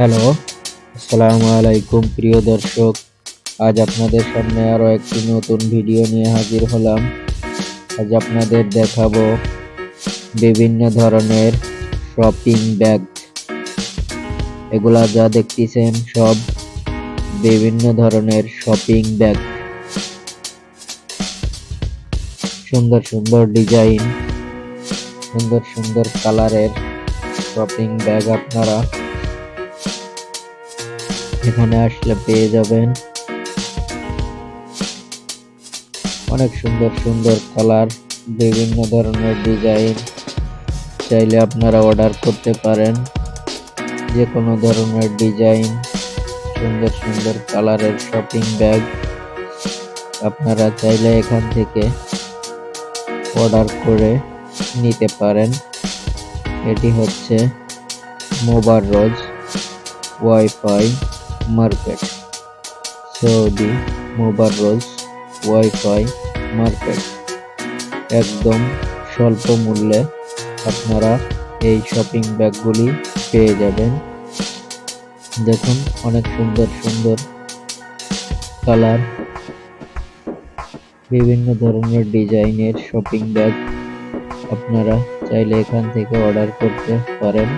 Hello, আসসালামু আলাইকুম প্রিয় দর্শক। আজ আপনাদের সামনে আরও একটি নতুন ভিডিও নিয়ে হাজির হলাম। আজ আপনাদের দেখাবো বিভিন্ন ধরনের শপিং ব্যাগ এগুলা যা দেখতেছেন সব বিভিন্ন ধরনের শপিং ব্যাগ সুন্দর সুন্দর ডিজাইন সুন্দর সুন্দর কালারের শপিং ব্যাগ আপনারা এখানে আসলে পেয়ে যাবেন অনেক সুন্দর সুন্দর কালার, বিভিন্ন ধরনের ডিজাইন। চাইলে আপনারা অর্ডার করতে পারেন। যে কোনো ধরনের ডিজাইন, সুন্দর সুন্দর কালারের শপিং ব্যাগ আপনারা চাইলে এখান থেকে অর্ডার করে নিতে পারেন। এটি হচ্ছে মোবার রোজ ওয়াইফাই। মার্কেট। সৌদি মোবার রোজ, ওয়াইফাই, মার্কেট। একদম স্বল্প মূল্যে আপনারা এই শপিং ব্যাগগুলি পেয়ে যাবেন। দেখুন, অনেক সুন্দর সুন্দর কালার। বিভিন্ন ধরনের ডিজাইনের শপিং ব্যাগ আপনারা চাইলে এখান থেকে অর্ডার করতে পারেন।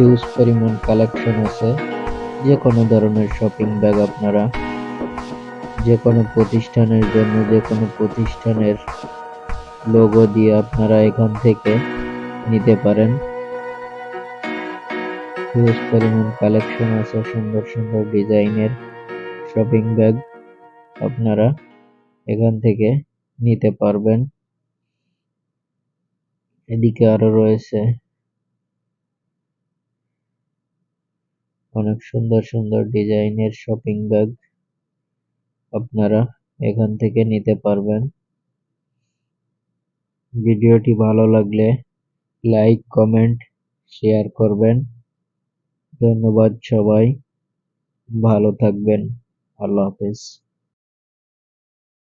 হিউজ পরিমাণ কালেকশন আছে। যে কোনো ধরনের শপিং ব্যাগ আপনারা যে কোনো প্রতিষ্ঠানের জন্য যে কোনো প্রতিষ্ঠানের লোগো দিয়ে আপনারা এখান থেকে নিতে পারেন। হিউজ পরিমাণ কালেকশন আছে, সুন্দর সুন্দর ডিজাইনের শপিং ব্যাগ আপনারা এখান থেকে নিতে পারবেন। এদিকে আরও রয়েছে অনেক সুন্দর সুন্দর ডিজাইনের শপিং ব্যাগ আপনারা এখান থেকে নিতে পারবেন। ভিডিওটি ভালো লাগলে লাইক কমেন্ট শেয়ার করবেন। ধন্যবাদ সবাই। ভালো থাকবেন। আল্লাহ হাফেজ।